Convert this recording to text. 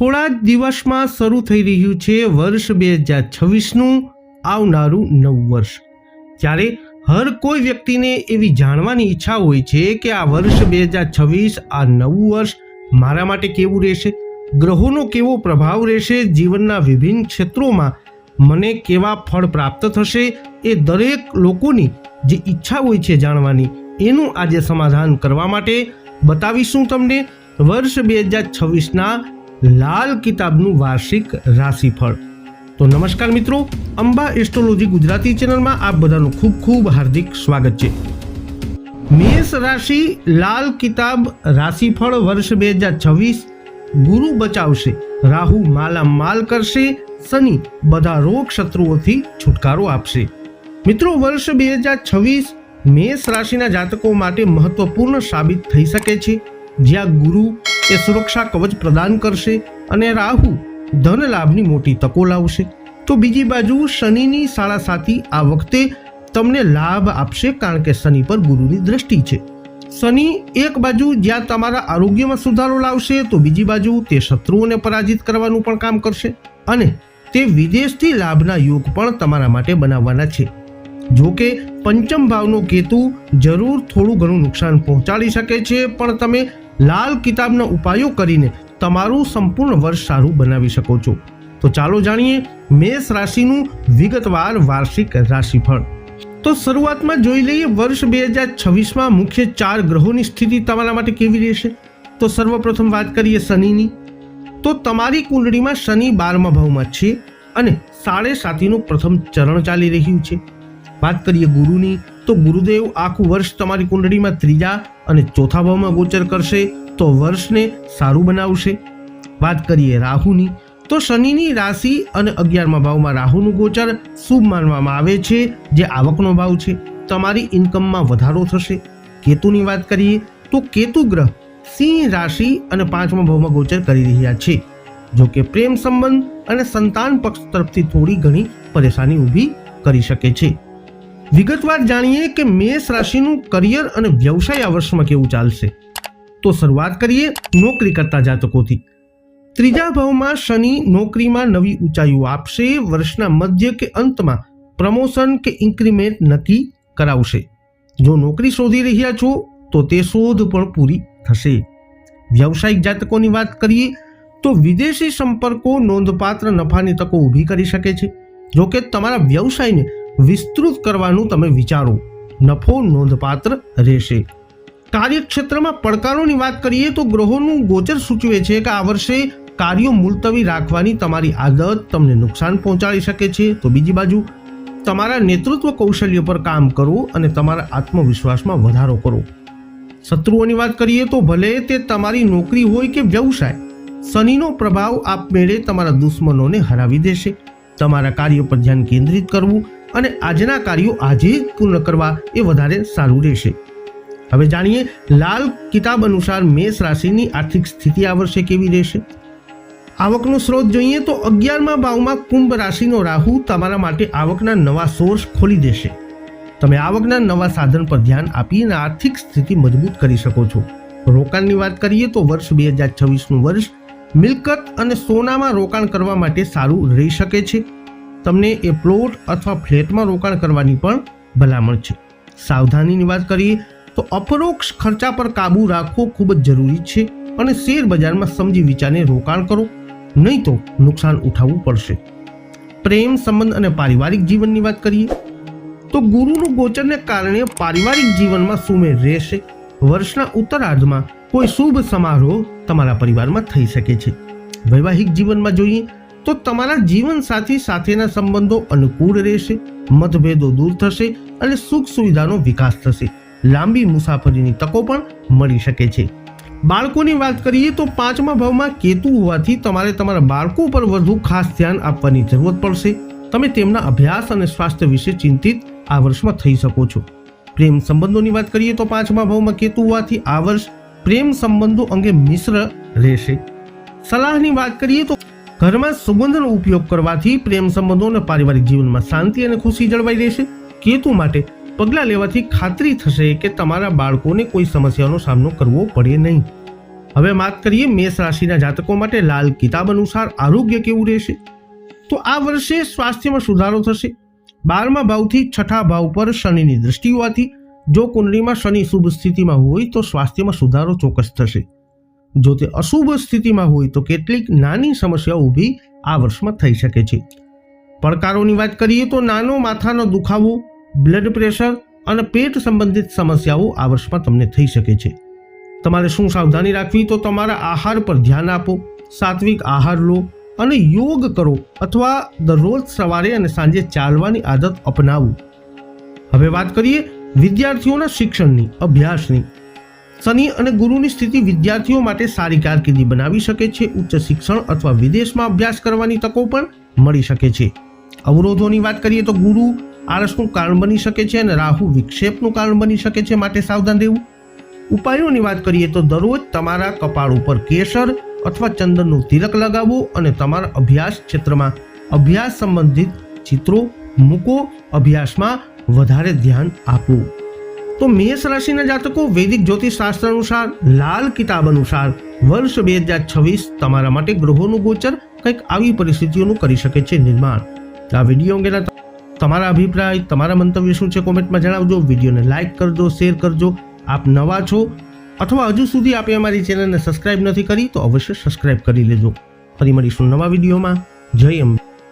થોડા જ દિવસમાં શરૂ થઈ રહ્યું છે વર્ષ બે હજાર છવ્વીસનું આવનારું નવું વર્ષ. ત્યારે હર કોઈ વ્યક્તિને એવી જાણવાની ઈચ્છા હોય છે કે આ વર્ષ બે હજાર છવ્વીસ, આ નવું વર્ષ મારા માટે કેવું રહેશે? ગ્રહોનો કેવો પ્રભાવ રહેશે? જીવનના વિભિન્ન ક્ષેત્રોમાં મને કેવા ફળ પ્રાપ્ત થશે? એ દરેક લોકોની જે ઈચ્છા હોય છે જાણવાની, એનું આજે સમાધાન કરવા માટે બતાવીશું તમને. વર્ષ બે હજાર છવ્વીસના લાલ કિતાબનું વાર્ષિક રાશિફળ. તો નમસ્કાર મિત્રો, અંબા એસ્ટ્રોલોજી ગુજરાતી ચેનલમાં આપ બધાનું ખૂબ ખૂબ હાર્દિક સ્વાગત છે. મેષ રાશિ લાલ કિતાબ રાશિફળ વર્ષ બે હજાર છવ્વીસ ગુરુ બચાવશે. રાહુ માલામાલ કરશે, શનિ બધા રોગ શત્રુઓથી છુટકારો આપશે. મિત્રો, વર્ષ બે હજાર છવ્વીસ મેષ રાશિના જાતકો માટે મહત્વપૂર્ણ સાબિત થઈ શકે છે. જ્યાં ગુરુ એ સુરક્ષા કવચ પ્રદાન કરશે અને રાહુ ધન લાભની મોટી તકો લાવશે. તો બીજી બાજુ શનિની સાડા સાથી આ વખતે તમને લાભ આપશે કારણ કે શનિ પર ગુરુની દ્રષ્ટિ છે. શનિ એક બાજુ જ્યાં તમારા આરોગ્યમાં સુધારો લાવશે, તો બીજી બાજુ તે શત્રુઓને પરાજિત કરવાનું પણ કામ કરશે અને તે વિદેશથી લાભના યોગ પણ તમારા માટે બનાવવાના છે. જો કે પંચમ ભાવનો કેતુ જરૂર થોડું ઘણું નુકસાન પહોંચાડી શકે છે, પણ તમે લાલ કિતાબના ઉપાયો કરીને તમારું સંપૂર્ણ વર્ષ સારું બનાવી શકો છો. તો ચાલો જાણીએ મેષ રાશિનું વિગતવાર વાર્ષિક રાશિફળ. તો શરૂઆતમાં જોઈ લઈએ વર્ષ બે હજાર છવ્વીસમાં મુખ્ય ચાર ગ્રહોની સ્થિતિ તમારા માટે કેવી રહેશે? તો સર્વપ્રથમ વાત કરીએ શનિની. તો તમારી કુંડળીમાં શનિ બારમા ભાવમાં છે અને સાડે સાતીનું પ્રથમ ચરણ ચાલી રહ્યું છે. વાત કરીએ ગુરુની, તો ગુરુદેવ આખું વર્ષ તમારી કુંડળીમાં ત્રીજા અને ચોથા ભાવમાં ગોચર કરશે, તો વર્ષને સારું બનાવશે. વાત કરીએ રાહુની, તો શનિની રાશિ અને અગિયારમા ભાવમાં રાહુનું ગોચર શુભ માનવામાં આવે છે, જે આવકનો ભાવ છે. તમારી ઇન્કમમાં વધારો થશે. કેતુની વાત કરીએ, તો કેતુ ગ્રહ સિંહ રાશિ અને પાંચમા ભાવમાં ગોચર કરી રહ્યા છે. જો કે પ્રેમ સંબંધ અને સંતાન પક્ષ તરફથી થોડી ઘણી પરેશાની ઊભી કરી શકે છે. વિગતવાર જાણીએ કે મેષ રાશિનું કરિયર અને વ્યવસાય આ વર્ષમાં કેવું ચાલશે? તો શરૂઆત કરીએ નોકરી કરતા જાતકોથી. ત્રીજા ભાવમાં શનિ નોકરીમાં નવી ઊંચાઈઓ આપશે, વર્ષના મધ્ય કે અંતમાં પ્રમોશન કે ઇન્ક્રીમેન્ટ નક્કી કરાવશે. જો નોકરી શોધી રહ્યા છો, તો તે શોધ પણ પૂરી થશે. વ્યવસાયિક જાતકોની વાત કરીએ, તો વિદેશી સંપર્કો નોંધપાત્ર નફાની તકો ઊભી કરી શકે છે. જો કે તમારા વ્યવસાયને વિસ્તૃત કરવાનું તમે વિચારો. નફો નોંધપાત્ર રહેશે. કાર્યક્ષેત્રમાં પડકારોની વાત કરીએ તો ગ્રહોનું ગોચર સૂચવે છે કે આ વર્ષે કાર્યો મુલતવી રાખવાની તમારી આદત તમને નુકસાન પહોંચાડી શકે છે. તો બીજી બાજુ, તમારા નેતૃત્વ કૌશલ્ય પર કામ કરો અને તમારા આત્મવિશ્વાસમાં વધારો કરો. શત્રુઓની વાત કરીએ તો ભલે તે તમારી નોકરી હોય કે વ્યવસાય, શનિનો પ્રભાવ આપમેળે તમારા દુશ્મનોને હરાવી દેશે. તમારા કાર્ય પર ધ્યાન કેન્દ્રિત કરવું અને આજના કાર્યો આજે પૂર્ણ કરવા એ વધારે સારું રહેશે. હવે જાણીએ, લાલ કિતાબ અનુસાર મેષ રાશિની આર્થિક સ્થિતિ આ વર્ષે કેવી રહેશે? આવકનો સ્ત્રોત જોઈએ તો અગિયારમા ભાવમાં કુંભ રાશિનો રાહુ તમારા માટે આવકના નવા સોર્સ ખોલી દેશે. તમે આવકના નવા સાધન પર ધ્યાન આપીને આર્થિક સ્થિતિ મજબૂત કરી શકો છો. રોકાણની વાત કરીએ તો વર્ષ બે હજાર છવ્વીસનું વર્ષ મિલકત અને સોનામાં રોકાણ કરવા માટે સારું રહી શકે છે. તમને એ પ્લોટ અથવા ફ્લેટમાં રોકાણ કરવાની પણ ભલામણ છે. સાવધાનીની વાત કરીએ તો અપરોક્ષ ખર્ચા પર કાબૂ રાખવો ખૂબ જ જરૂરી છે અને શેર બજારમાં સમજી વિચારને રોકાણ કરો, નહીં તો નુકસાન ઉઠાવવું પડશે. પ્રેમ સંબંધ અને પારિવારિક જીવનની વાત કરીએ તો ગુરુનું ગોચરને કારણે પારિવારિક જીવનમાં સુમેળ રહેશે. વર્ષના ઉત્તરાર્ધમાં કોઈ શુભ સમારોહ તમારા પરિવારમાં થઈ શકે છે. વૈવાહિક જીવનમાં જોઈએ તો તમારા જીવનસાથી સાથેના સંબંધો અનુકૂળ રહેશે, મતભેદો દૂર થશે અને સુખ સુવિધાનો વિકાસ થશે. લાંબી મુસાફરીની તકો પણ મળી શકે છે. બાળકોની વાત કરીએ તો પાંચમા ભાવમાં કેતુ હોવાથી તમારે તમારા બાળકો પર વધુ ખાસ ધ્યાન આપવાની જરૂરત પડશે. તમે તેમના અભ્યાસ અને સ્વાસ્થ્ય વિશે ચિંતિત આ વર્ષમાં થઈ શકો છો. પ્રેમ સંબંધોની વાત કરીએ તો પાંચમા ભાવમાં કેતુ હોવાથી આ વર્ષ પ્રેમ સંબંધો અંગે મિશ્ર રહેશે. સલાહની વાત કરીએ તો ઘરમાં સુગંધનો ઉપયોગ કરવાથી પ્રેમ સંબંધો અને પારિવારિક જીવનમાં શાંતિ અને ખુશી જળવાઈ રહેશે. કેતુ માટે પગલાં લેવાથી ખાતરી થશે કે તમારા બાળકોને કોઈ સમસ્યાનો સામનો કરવો પડે નહીં. હવે વાત કરીએ મેષ રાશિના જાતકો માટે લાલ કિતાબ અનુસાર આરોગ્ય કેવું રહેશે? તો આ વર્ષે સ્વાસ્થ્યમાં સુધારો થશે. બારમા ભાવથી છઠ્ઠા ભાવ પર શનિની દૃષ્ટિ હોવાથી જો કુંડળીમાં શનિ શુભ સ્થિતિમાં હોય તો સ્વાસ્થ્યમાં સુધારો ચોક્કસ થશે. જો તે અશુભ સ્થિતિમાં હોય તો કેટલીક નાની સમસ્યાઓ ઊભી આ વર્ષમાં થઈ શકે છે. પડકારોની વાત કરીએ તો નાનો માથાનો દુખાવો, બ્લડ પ્રેશર અને પેટ સંબંધિત સમસ્યાઓ આ વર્ષમાં તમને થઈ શકે છે. તમારે શું સાવધાની રાખવી તો તમારા આહાર પર ધ્યાન આપો, સાત્વિક આહાર લો અને યોગ કરો અથવા દરરોજ સવારે અને સાંજે ચાલવાની આદત અપનાવો. હવે વાત કરીએ વિદ્યાર્થીઓના શિક્ષણની, અભ્યાસની. શનિ અને ગુરુની સ્થિતિ વિદ્યાર્થીઓ માટે સારી કારકિર્દી બનાવી શકે છે. ઉચ્ચ શિક્ષણ અથવા વિદેશમાં અભ્યાસ કરવાની તકો પણ મળી શકે છે. અવરોધોની વાત કરીએ તો ગુરુ આળસનું કારણ બની શકે છે અને રાહુ વિક્ષેપનું કારણ બની શકે છે માટે સાવધાન રહેવું. ઉપાયોની વાત કરીએ તો દરરોજ તમારા કપાળ ઉપર કેસર અથવા ચંદનનું તિલક લગાવવું અને તમારા અભ્યાસ ક્ષેત્રમાં અભ્યાસ સંબંધિત ચિત્રો મૂકો. અભ્યાસમાં વધારે ધ્યાન આપવું તો મેષ રાશિના જાતકો વૈદિક જ્યોતિષ શાસ્ત્ર અનુસાર, લાલ કિતાબ અનુસાર, વર્ષ બે હજાર છવ્વીસ તમારા માટે ગ્રહોનું ગોચર કંઈક આવી પરિસ્થિતિઓનું કરી શકે છે નિર્માણ. આ વીડિયો અંગેના તમારા અભિપ્રાય, તમારા મંતવ્ય શું છે કોમેન્ટમાં જણાવજો. વિડીયોને લાઇક કરજો, શેર કરજો. આપ નવા છો અથવા હજુ સુધી આપે અમારી ચેનલને સબસ્ક્રાઇબ નથી કરી તો અવશ્ય સબસ્ક્રાઇબ કરી લેજો. ફરી મળીશું નવા વિડીયોમાં. જય અંબે.